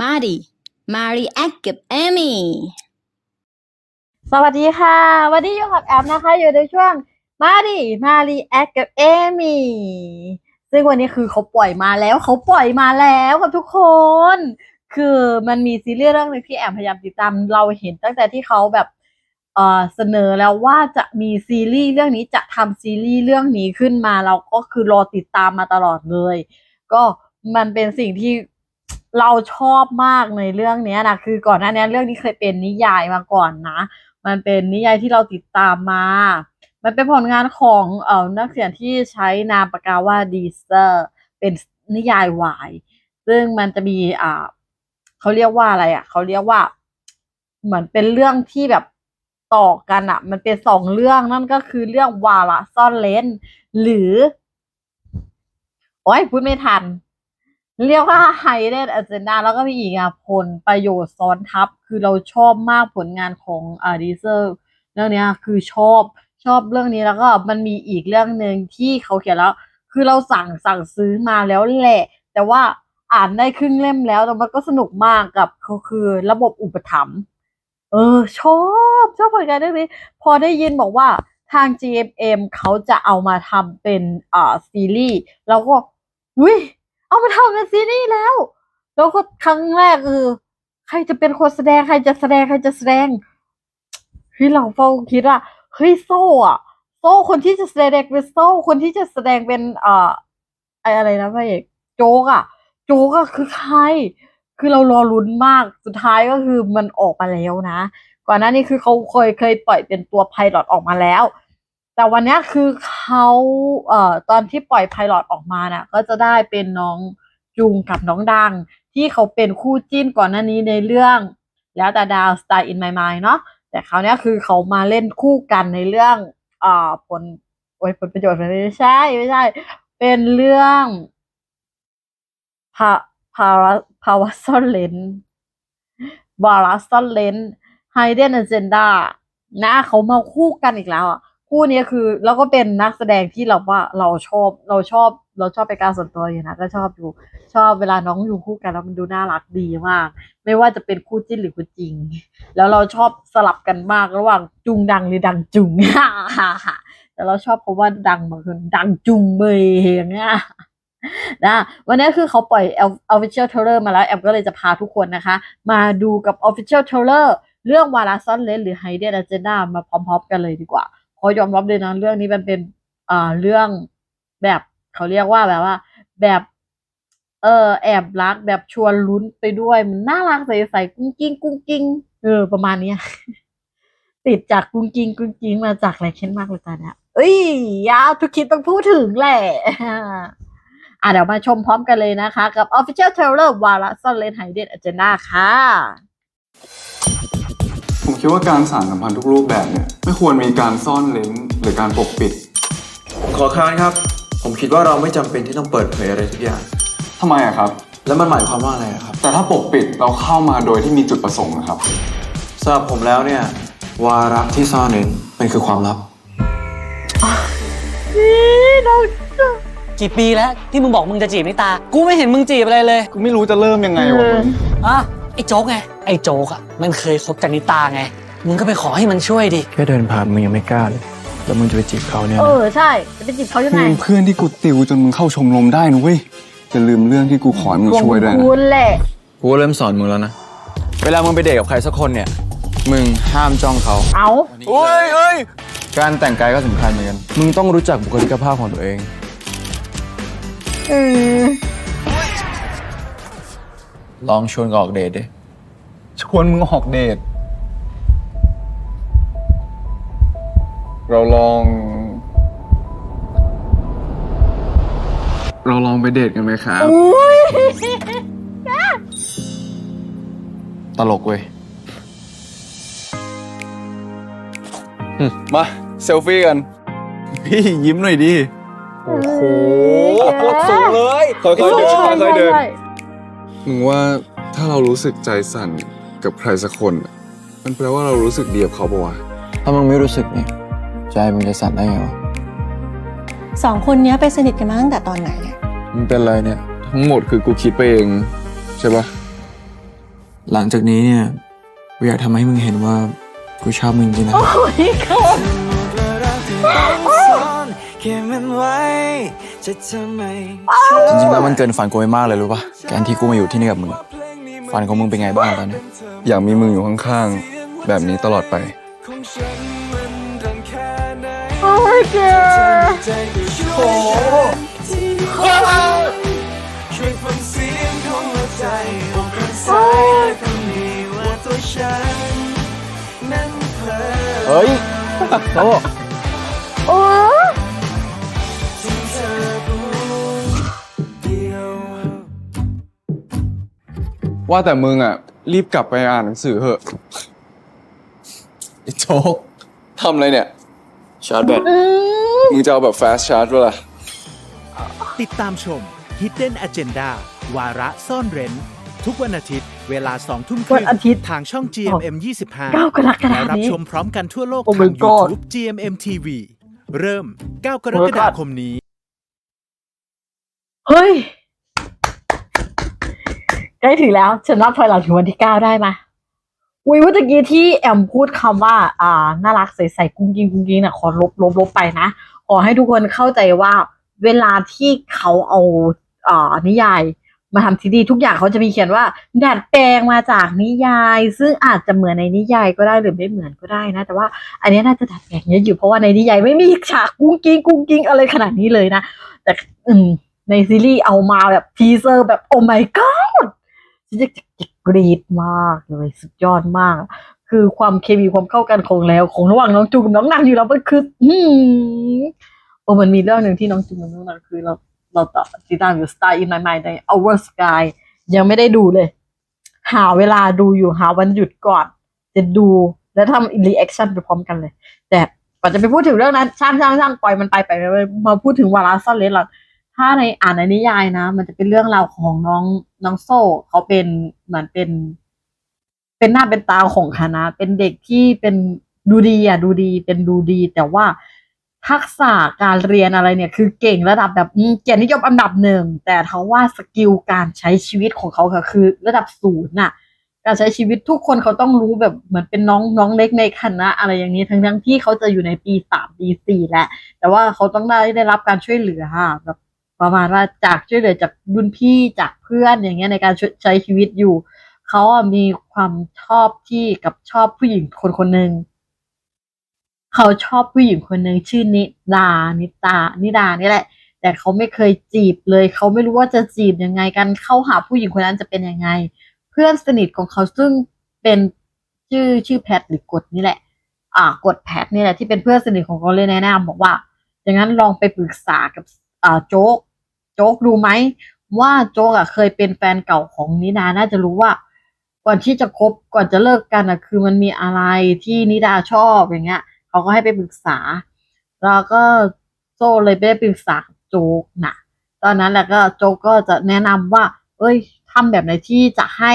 มาดิมารีแอคกับเอมี่ สวัสดีค่ะ วันนี้อยู่กับแอมนะคะ อยู่ในช่วงมาดิมารีแอคกับเอมี่ ซึ่งวันนี้คือเขาปล่อยมาแล้ว เขาปล่อยมาแล้วกับทุกคน คือมันมีซีรีส์เรื่องหนึงที่แอมพยายามติดตาม เราเห็นตั้งแต่ที่เขาแบบเออเสนอแล้วว่าจะมีซีรีส์เรื่องนี้จะทำซีรีส์เรื่องนี้ขึ้นมาเราก็คือรอติดตามมาตลอดเลย ก็มันเป็นสิ่งที่ เราชอบมากในเรื่องนี้นะคือก่อนหน้านี้เรื่องนี้เคยเป็นนิยายมาก่อนนะ มันเป็นนิยายที่เราติดตามมา มันเป็นผลงานของเอ่อนักเขียนที่ใช้นามปากกาว่าดีเซอร์เป็นนิยายวายซึ่งมันจะมีอ่าเขาเรียกว่าอะไรอะเขาเรียกว่า เหมือนเป็นเรื่องที่แบบต่อกันอะ มันเป็นสองเรื่องนั่นก็คือเรื่องวาระซ่อนเลนหรือ โอ้ยพูดไม่ทัน เรียกว่าไฮเดนอ g เจนดาแล้วก็มีอีกอะผลประโยชน์ซ้อนทับ คือเราชอบมากผลงานของอ่าดีเซอร์เรื่องนี้คือชอบชอบเรื่องนี้แล้วก็มันมีอีกเรื่องหนึ่งที่เขาเขียนแล้ว คือเราสั่งสั่งซื้อมาแล้วแหละ แต่ว่าอ่านได้ครึ่งเล่มแล้วแต่มันก็สนุกมากกับเขาคือระบบอุปถัมภ์เออ ชอบชอบผลงานเรื่องนี้ พอได้ยินบอกว่าทาง GMM เขาจะเอามาทำเป็นอ่าซีรีส์เราก็วิ เอามาทำเป็นซีรีส์แล้ว แล้วก็ครั้งแรกคือใครจะเป็นคนแสดงใครจะแสดงใครจะแสดงเฮ้ยเราเฝ้าคิดว่าเฮ้ยโซ่อะโซ่คนที่จะแสดงเป็นโซ่คนที่จะแสดงเป็นเอ่อไออะไรนะพระเอกโจ๊กอะโจ๊กอะคือใคร คือเรารอลุ้นมากสุดท้ายก็คือมันออกมาแล้วนะ ก่อนหน้านี้คือเขาเคยเคยปล่อยเป็นตัวไพลอตออกมาแล้ว แต่วันนี้คือเขาเอ่อตอนที่ปล่อยไพลอตออกมาน่ะ ก็จะได้เป็นน้องจุงกับน้องดัง ที่เขาเป็นคู่จิ้นก่อนหน้านี้ในเรื่อง แล้วแต่ดาว Star in my mind เนาะแต่คราวเนี้ยคือเขามาเล่นคู่กันในเรื่องอ่าผลโอ้ยผลประโยชน์ไม่ใช่ไม่ใช่ เป็นเรื่องพาพาพาวซอนเลนบาราซอนเลนไฮเดนอเจนดานะเขามาคู่กันอีกแล้วอะ คู่นี้คือแล้วก็เป็นนักแสดงที่เราว่าเราชอบเราชอบเราชอบเป็นการส่วนตัวอยู่นะก็ชอบอยู่ชอบเวลาน้องอยู่คู่กันแล้วมันดูน่ารักดีมาก ไม่ว่าจะเป็นคู่จิ้นหรือคู่จริง แล้วเราชอบสลับกันมากระหว่างจุงดังหรือดังจุงแต่เราชอบเพราะว่าดังบางคนดังจุงเบยอย่างเงี้ยนะวันนี้คือเขาปล่อย official trailer มาแล้วแอมก็เลยจะพาทุกคนนะคะ มาดูกับ official trailer เรื่องวาราซอนเลนหรือ Hidden Agenda มาพร้อมๆ กันเลยดีกว่า ขอยอมรับเลยนะเรื่องนี้มันเป็นอ่าเรื่องแบบเขาเรียกว่าแบบว่า แบบเออแอบรักแบบชวนลุ้นไปด้วย มันน่ารักใสๆกุ้งกิ้งกุ้งกิ้งเออประมาณเนี้ยติดจากกุ้งกิ้งกุ้งกิ้งมาจากอะไรเช่นมากเลยตอนเนี้ยเอ้ยยาทุกคิดต้องพูดถึงแหละอะเดี๋ยวมาชมพร้อมกันเลยนะคะ กับ Official Trailer วาระซ่อนเลนไฮเดนอเจนดาค่ะ ผมคิดว่าการสานสัมพันธ์ทุกรูปแบบเนี่ยไม่ควรมีการซ่อนเลนหรือการปกปิด ขอค้านครับ ผมคิดว่าเราไม่จำเป็นที่ต้องเปิดเผยอะไรทุกอย่าง ทำไมอะครับ แล้วมันหมายความว่าอะไรอะครับแต่ถ้าปกปิดเราเข้ามาโดยที่มีจุดประสงค์นะครับ สำหรับผมแล้วเนี่ย วาระที่ซ่อนเร้นมันคือความลับนี่เรากี่ปีแล้วที่มึงบอกมึงจะจีบนิตา กูไม่เห็นมึงจีบอะไรเลย กูไม่รู้จะเริ่มยังไงวะมึง อะ ไอ้โจ๊กไง ไอ้โจ๊กอะมันเคยคบกับนิตาไง มึงก็ไปขอให้มันช่วยดิ แค่เดินผ่านมึงยังไม่กล้าเลย แล้วมึงจะไปจีบเขาเนี่ยเอนะอ ใช่ จะไปจีบเขายังไงมึงเพื่อนที่กูติวจนมึงเข้าชมรมได้นะเว้ยอย่าลืมเรื่องที่กูขอให้มึงช่วยด้วยนะคุณแหละกูก็เริ่มสอนมึงแล้วนะ เวลามึงไปเดทกับใครสักคนเนี่ย มึงห้ามจ้องเขา เอาโอ้ยเอ้ยการแต่งกายก็สำคัญเหมือนกัน มึงต้องรู้จักบุคลิกภาพของตัวเองเออ ลองชวนก็ออกเดทดิ ชวนมึงออกเดท เราลอง เราลองไปเดทกันไหมครับอุ้ยตลกเว้ยมาเซลฟี่กัน พี่ยิ้มหน่อยดิ โอ้โหสูงเลย ค่อยๆเดินใช่ค่อยๆเดินใช่ มึงว่าถ้าเรารู้สึกใจสั่นกับใครสักคนอะมันแปลว่าเรารู้สึกดีกับเขาปะวะถ้ามึงไม่รู้สึกเนี่ยใจมึงจะสั่นได้ไงวะสองคนเนี้ยไปสนิทกันมาตั้งแต่ตอนไหนอะมึงเป็นไรเนี่ย ทั้งหมดคือกูคิดไปเองใช่ปะหลังจากนี้เนี่ยกูอยากทำให้มึงเห็นว่ากูชอบมึงจริงๆนะ โอ้ยเขา จริงๆแล้วมันเกินฝันกูไปมากเลยรู้ปะการที่กูมาอยู่ที่นี่กับมึงอะฝันของมึงเป็นไงบ้างตอนนี้อยากมีมึงอยู่ข้างๆ แบบนี้ตลอดไปโอ้ยเกโอ้โอ้ยเฮ้ยโต ว่าแต่มึงอะ รีบกลับไปอ่านหนังสือเถอะไอ้โจ๊กทำอะไรเนี่ย ชาร์จแบตอืมมึงจะเอาแบบ fast charge ด้วยล่ะ ติดตามชม Hidden Agenda วาระซ่อนเร้น ทุกวันอาทิตย์ เวลา2ทุ่มควัรึ่นงอาทิตย์ทางช่อง GMM เก้ากรกฎา25คมและรับนี้ชมพร้อมกันทั่วโลก Oh ทา my ง God YouTube GMM TV เริ่ม 9 กรกฎาคมนี้ เฮ้ย ใกล้ถึงแล้ว ฉันนับถอยหลังถึงวันที่เก้าได้ไหมอุ้ยเมื่อตะกี้ที่แอมพูดคำว่า อ่า น่ารักใสๆกุ้งกิ้งกุ้งกิ้งน่ะขอลบลบลบไปนะ ขอให้ทุกคนเข้าใจว่าเวลาที่เขาเอาอ่านิยายมาทำซีดีทุกอย่างเขาจะมีเขียนว่าดัดแปลงมาจากนิยาย ซึ่งอาจจะเหมือนในนิยายก็ได้หรือไม่เหมือนก็ได้นะ แต่ว่าอันนี้น่าจะดัดแปลงเยอะอยู่เพราะว่าในนิยายไม่มีฉากกุ้งกิ้งกุ้งกิ้งอะไรขนาดนี้เลยนะ แต่อืมในซีรีส์เอามาแบบทีเซอร์แบบโอ้ my god ฉันจะจะกรีดมากเลยสุดยอดมาก คือความเคมีความเข้ากันของแล้วของระหว่างน้องจูกับน้องนันอยู่แล้วมันคืออืมโอ้มันมีเรื่องหนึ่งที่น้องจูกับน้องนันคือเราเราต่อติดตามอยู่ Star in My Mind ใน Our Sky ยังไม่ได้ดูเลย หาเวลาดูอยู่หาวันหยุดก่อน จะดูแล้วทำรีแอคชั่นไปพร้อมกันเลย แต่ก่อนจะไปพูดถึงเรื่องนั้นช่างช่างช่างปล่อยมันไปไปไปมาพูดถึงวาระซ่อนเลนหรอถ้าในอ่านในนิยายนะ มันจะเป็นเรื่องราวของน้อง น้องโซ่เขาเป็นเหมือนเป็น เป็นหน้าเป็นตาของคณะ เป็นเด็กที่เป็นดูดีอะดูดี เป็นดูดี แต่ว่าทักษะการเรียนอะไรเนี่ย คือเก่งระดับแบบเกียรตินิยมอันดับหนึ่งแต่ทว่าสกิลการใช้ชีวิตของเขาค่ะคือ ระดับศูนย์น่ะ การใช้ชีวิตทุกคนเขาต้องรู้แบบเหมือนเป็นน้องน้องเล็กในคณะ อะไรอย่างนี้ทั้งทั้งที่เขาจะอยู่ในปีสามปีสี่แหละแต่ว่าเขาต้องได้ได้รับการช่วยเหลือค่ะแบบ ประมาณว่าจากช่วยเหลือจากรุ่นพี่จากเพื่อนอย่างเงี้ยในการใช้ชีวิตอยู่เขาอะมีความชอบที่กับชอบผู้หญิงคนคนหนึ่งเขาชอบผู้หญิงคนหนึ่งชื่อนิดา นิตา นิดานี่แหละ แต่เขาไม่เคยจีบเลย เขาไม่รู้ว่าจะจีบยังไงกัน เข้าหาผู้หญิงคนนั้นจะเป็นยังไง เพื่อนสนิทของเขาซึ่งเป็นชื่อชื่อแพทหรือกดนี่แหละ อ่ากดแพทนี่แหละที่เป็นเพื่อนสนิทของเขาเลยแนะนำบอกว่า อย่างนั้นลองไปปรึกษากับอ่าโจ๊ก โจ๊กดูไหมว่าโจ๊กอะเคยเป็นแฟนเก่าของนิดาน่าจะรู้ว่า ก่อนที่จะคบก่อนจะเลิกกันอะคือมันมีอะไรที่นิดาชอบอย่างเงี้ยเขาก็ให้ไปปรึกษาแล้วก็โซ่เลยไปได้ปรึกษาโจ๊กนะตอนนั้นแหละก็โจ๊กก็จะแนะนำว่า เอ้ยทำแบบไหนที่จะให้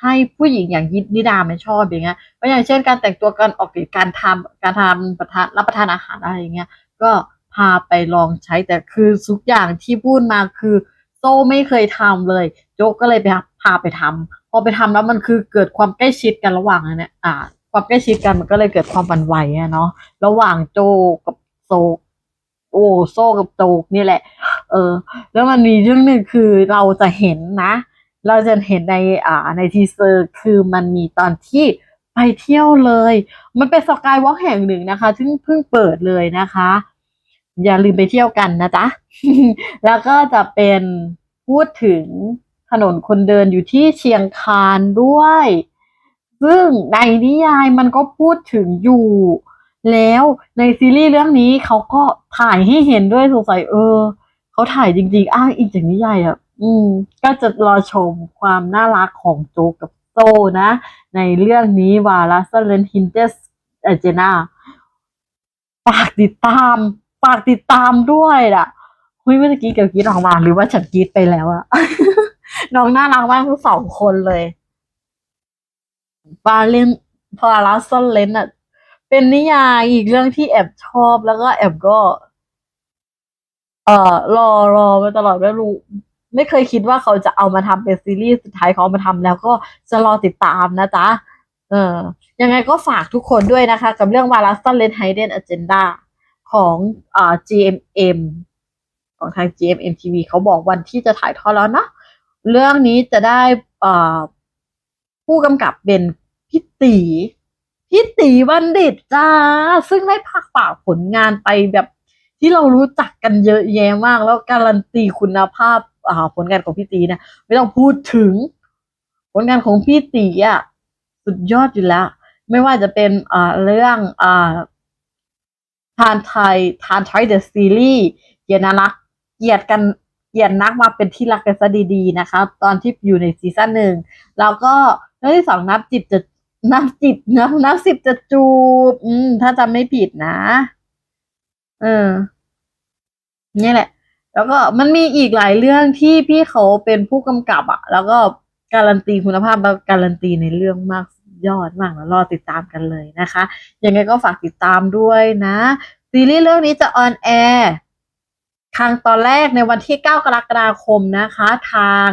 ให้ผู้หญิงอย่างยิดนิดาไม่ชอบอย่างเงี้ยก็อย่างเช่นการแต่งตัวการออกหรือการทำการทำประทานรับประทานอาหารอะไรอย่างเงี้ย ก็ พาไปลองใช้แต่คือทุกอย่างที่พูดมาคือ โซ่ไม่เคยทำเลย โจ๊กก็เลยไปพาไปทำพอไปทำแล้วมันคือเกิดความใกล้ชิดกันระหว่างอันเนี่ยอ่า ความใกล้ชิดกันมันก็เลยเกิดความหวั่นไหวเนาะระหว่างโจกับโซโอ้โซ่กับโจกนี่แหละ เออ แล้วมันมีเรื่องหนึ่งคือเราจะเห็นนะ เราจะเห็นในอ่าในทีเซอร์คือมันมีตอนที่ไปเที่ยวเลย มันเป็นสกายวอล์กแห่งหนึ่งนะคะซึ่งเพิ่งเปิดเลยนะคะ อย่าลืมไปเที่ยวกันนะจ๊ะ แล้วก็จะเป็นพูดถึงถนนคนเดินอยู่ที่เชียงคานด้วย ซึ่งในนิยายมันก็พูดถึงอยู่ แล้วในซีรีส์เรื่องนี้เขาก็ถ่ายให้เห็นด้วยสงสัยเออเขาถ่ายจริงๆ อ้างอิงจากนิยายอะ อืม ก็จะรอชมความน่ารักของโจกับโซนะ ในเรื่องนี้วาลาสเลนฮินเตสเจนาฝากติดตาม ฝากติดตามด้วยล่ะเฮ้ยเมื่อกี้เกี่ยวกีดออกมาหรือว่าฉันกีดไปแล้วอะน้องน่ารักมากทั้งสองคนเลยบาเลนพาราซอนเลนอะเป็นนิยายอีกเรื่องที่แอบชอบแล้วก็แอบก็ เอ่อ รอรอมาตลอดไม่รู้ ไม่เคยคิดว่าเขาจะเอามาทำเป็นซีรีส์สุดท้ายเขาเอามาทำแล้วก็จะรอติดตามนะจ๊ะเออยังไงก็ฝากทุกคนด้วยนะคะ กับเรื่องวารัสซันเลนไฮเดนอเจนดา ของอ่า GMM ของทาง GMM TV เขาบอกวันที่จะถ่ายทอดแล้วเนาะเรื่องนี้จะได้อ่าผู้กำกับเป็นพี่ตีพี่ตีบัณฑิตจ้า ซึ่งได้ภาคฝากผลงานไปแบบที่เรารู้จักกันเยอะแยะมาก แล้วการันตีคุณภาพอ่าผลงานของพี่ตีเนี่ยไม่ต้องพูดถึง ผลงานของพี่ตีอะสุดยอดอยู่แล้ว ไม่ว่าจะเป็นอ่าเรื่องอ่า ทานไทยทานไทยเดอะซีรีส์เกียรตินักเกลียดกันเกลียดนักมาเป็นที่รักกันซะดีๆนะคะ ตอนที่อยู่ในซีซั่นหนึ่งแล้วก็เรื่องที่สองนับจิตจะนับจิตนับนับสิบจะจูบ อืม ถ้าจำไม่ผิดนะ เออนี่แหละ แล้วก็มันมีอีกหลายเรื่องที่พี่เขาเป็นผู้กำกับอะแล้วก็การันตีคุณภาพการันตีในเรื่องมากส ยอดมากแล้วรอติดตามกันเลยนะคะ ยังไงก็ฝากติดตามด้วยนะซีรีส์เรื่องนี้จะออนแอร์ทางตอนแรกในวันที่ 9 กรกฎาคมนะคะ ทาง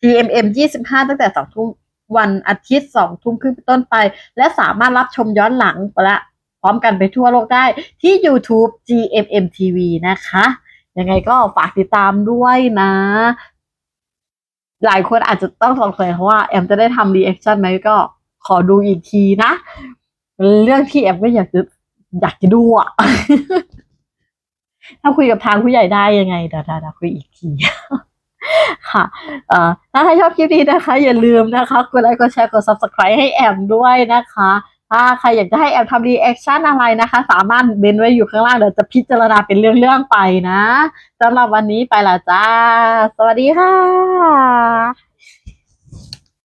GMM 25 ตั้งแต่2ทุ่มวันอาทิตย์2ทุ่มครึ่งเป็นต้นไป และสามารถรับชมย้อนหลังและพร้อมกันไปทั่วโลกได้ที่ YouTube GMM TV นะคะ ยังไงก็ฝากติดตามด้วยนะ หลายคนอาจจะต้องสงสัยเพราะว่า แอมจะได้ทำรีแอคชั่นไหมก็ ขอดูอีกทีนะ เรื่องที่แอมก็อยากจะอยากจะดูอะ ถ้าคุยกับทางผู้ใหญ่ได้ยังไงเดี๋ยวเดี๋ยวคุยอีกทีค่ะถ้าใครชอบคลิปนี้นะคะ อย่าลืมนะคะกดไลค์กดแชร์กด subscribe ให้แอมด้วยนะคะ ถ้าใครอยากจะให้แอมทำรีแอคชั่นอะไรนะคะ สามารถเบนไว้อยู่ข้างล่างเดี๋ยวจะพิจารณาเป็นเรื่องๆไปนะสำหรับวันนี้ไปละจ้า สวัสดีค่ะ